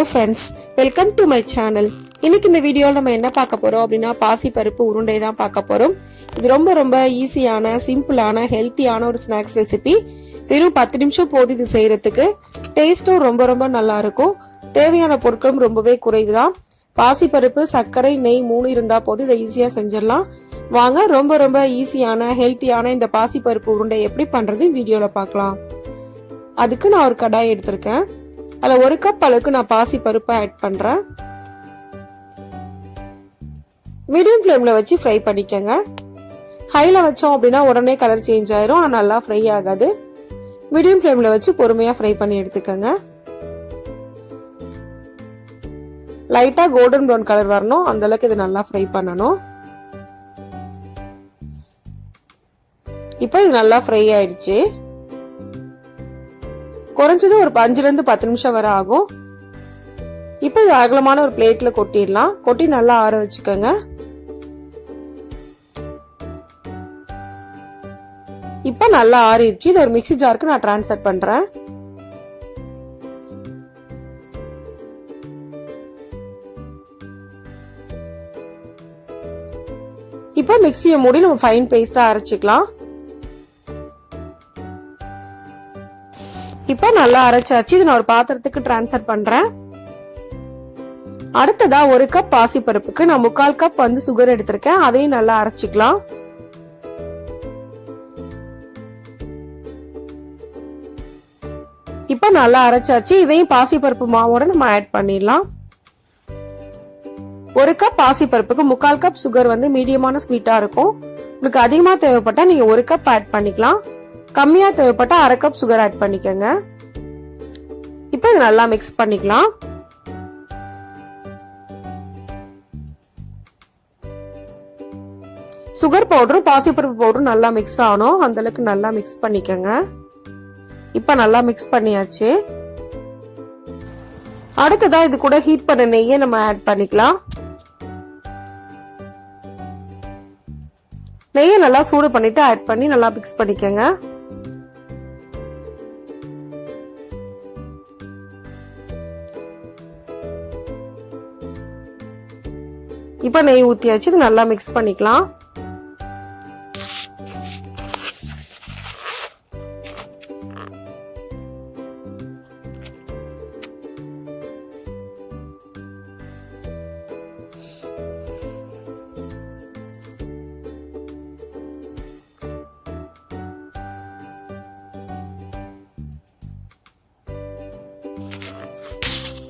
Hello friends welcome to my channel இன்னைக்கு இந்த வீடியோவில் நம்ம என்ன பார்க்க போகிறோம் அப்படின்னா பாசி பருப்பு உருண்டை தான் பார்க்க போகிறோம் இது ரொம்ப ரொம்ப ஈஸியான சிம்பிளான ஹெல்த்தியான ஒரு ஸ்நாக்ஸ் ரெசிபி வெறும் பத்து நிமிஷம் போது இது செய்கிறதுக்கு டேஸ்ட்டும் ரொம்ப ரொம்ப நல்லா இருக்கும். தேவையான பொருட்களும் ரொம்பவே குறைவு தான் பாசி பருப்பு சர்க்கரை நெய் மூணு இருந்தால் போது இதை ஈஸியாக செஞ்சிடலாம். வாங்க ரொம்ப ரொம்ப ஈஸியான ஹெல்த்தியான இந்த பாசி பருப்பு உருண்டை எப்படி பண்ணுறது வீடியோவில் பார்க்கலாம். அதுக்கு நான் ஒரு கடாய் எடுத்திருக்கேன். அதில் ஒரு கப் அளவுக்கு நான் பாசி பருப்பை ஆட் பண்ணுறேன் மீடியம் ஃப்ளேமில் வச்சு ஃப்ரை பண்ணிக்கோங்க. ஹையில் வச்சோம் அப்படின்னா உடனே கலர் சேஞ்ச் ஆயிரும். ஆனால் நல்லா ஃப்ரை ஆகாது. மீடியம் ஃப்ளேமில் வச்சு பொறுமையாக ஃப்ரை பண்ணி எடுத்துக்கோங்க. லைட்டாக கோல்டன் ப்ரௌன் கலர் வரணும். அந்த அளவுக்கு இது நல்லா ஃப்ரை பண்ணணும். இப்போ இது நல்லா ஃப்ரை ஆயிடுச்சு. குறைஞ்சது ஒரு அஞ்சுலேருந்து பத்து நிமிஷம் வரை ஆகும். இப்போ இது அகலமான ஒரு பிளேட்டில் கொட்டிடலாம். கொட்டி நல்லா ஆற வச்சுக்கோங்க. இப்போ நல்லா ஆறிடுச்சு. இது ஒரு மிக்ஸி ஜாருக்கு நான் டிரான்ஸ்ஃபர் பண்ணுறேன் இப்போ மிக்சியை மூடி நம்ம ஃபைன் பேஸ்ட்டாக அரைச்சிக்கலாம். இப்போ நல்லா அரைச்சாச்சு. இது நான் ஒரு பாத்திரத்துக்கு டிரான்ஸ்ஃபர் பண்றேன். அடுத்ததா ஒரு கப் பாசிப்பருப்புக்கு நான் முக்கால் கப் வந்து சுகர் எடுத்திருக்கேன். அதையும் நல்லா அரைச்சிக்கலாம். இப்போ நல்லா அரைச்சாச்சு. இதையும் பாசிப்பருப்பு மாவோட நம்ம ஆட் பண்ணிடலாம். ஒரு கப் பாசிப்பருப்புக்கு முக்கால் கப் சுகர் வந்து மீடியமான ஸ்வீட்டா இருக்கும். உங்களுக்கு அதிகமா தேவைப்பட்டா நீங்க ஒரு கப் ஆட் பண்ணிக்கலாம். கம்மியாக தேவைப்பட்டால் அரை கப் சுகர் ஆட் பண்ணிக்கோங்க. இப்போ இது நல்லா மிக்ஸ் பண்ணிக்கலாம். சுகர் பவுடரும் பாசிப்பருப்பு பவுடரும் நல்லா மிக்ஸ் ஆகணும். அந்தளவுக்கு நல்லா மிக்ஸ் பண்ணிக்கோங்க. இப்போ நல்லா மிக்ஸ் பண்ணியாச்சு. அடுத்ததாக இது கூட ஹீட் பண்ண நெய்யை நம்ம ஆட் பண்ணிக்கலாம். நெய்யை நல்லா சூடு பண்ணிட்டு ஆட் பண்ணி நல்லா மிக்ஸ் பண்ணிக்கோங்க. இப்போ நெய் ஊற்றியாச்சு இது நல்லா மிக்ஸ் பண்ணிக்கலாம்.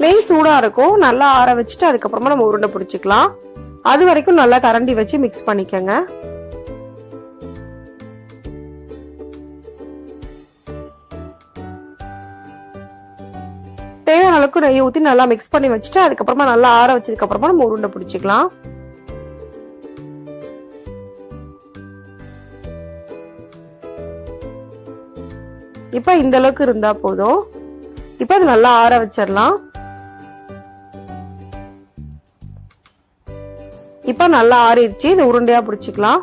நெய் சூடா இருக்கும் நல்லா ஆற வச்சுட்டு அதுக்கப்புறமா நம்ம உருண்டை பிடிச்சிக்கலாம். அது வரைக்கும் நல்லா கரண்டி வச்சு மிக்ஸ் பண்ணிக்கோங்க. தேவையான அளவுக்கு நெய்யை ஊற்றி நல்லா மிக்ஸ் பண்ணி வச்சுட்டு அதுக்கப்புறமா நல்லா ஆற வச்சதுக்கப்புறமா நம்ம உருண்டை பிடிச்சிக்கலாம். இப்போ இந்த அளவுக்கு இருந்தால் போதும். இப்போ அது நல்லா ஆற வச்சிடலாம். இப்போ நல்லா ஆறிடுச்சு. இது உருண்டையா பிடிச்சிக்கலாம்.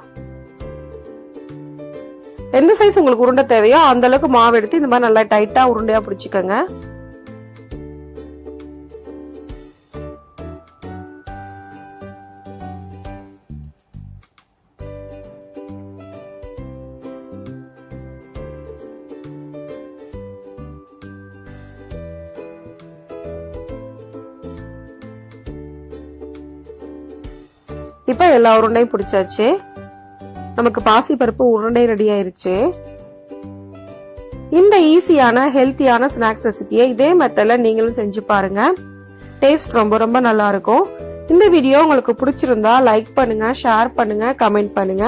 எந்த சைஸ் உங்களுக்கு உருண்டை தேவையோ அந்த அளவுக்கு மாவு எடுத்து இந்த மாதிரி நல்லா டைட்டா உருண்டையா பிடிச்சிக்கோங்க. இப்போ எல்லா உருண்டையும் பிடிச்சாச்சு. நமக்கு பாசிப்பருப்பு உருண்டை ரெடி ஆயிருச்சு. இந்த ஈஸியான ஹெல்த்தியான ஸ்நாக்ஸ் ரெசிபியை இதே மெத்தடில் நீங்களும் செஞ்சு பாருங்க. டேஸ்ட் ரொம்ப ரொம்ப நல்லா இருக்கும் இந்த வீடியோ உங்களுக்கு பிடிச்சிருந்தா லைக் பண்ணுங்க ஷேர் பண்ணுங்க கமெண்ட் பண்ணுங்க.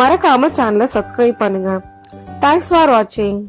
மறக்காம சேனலை சப்ஸ்கிரைப் பண்ணுங்க. தேங்க்ஸ் ஃபார் வாட்சிங்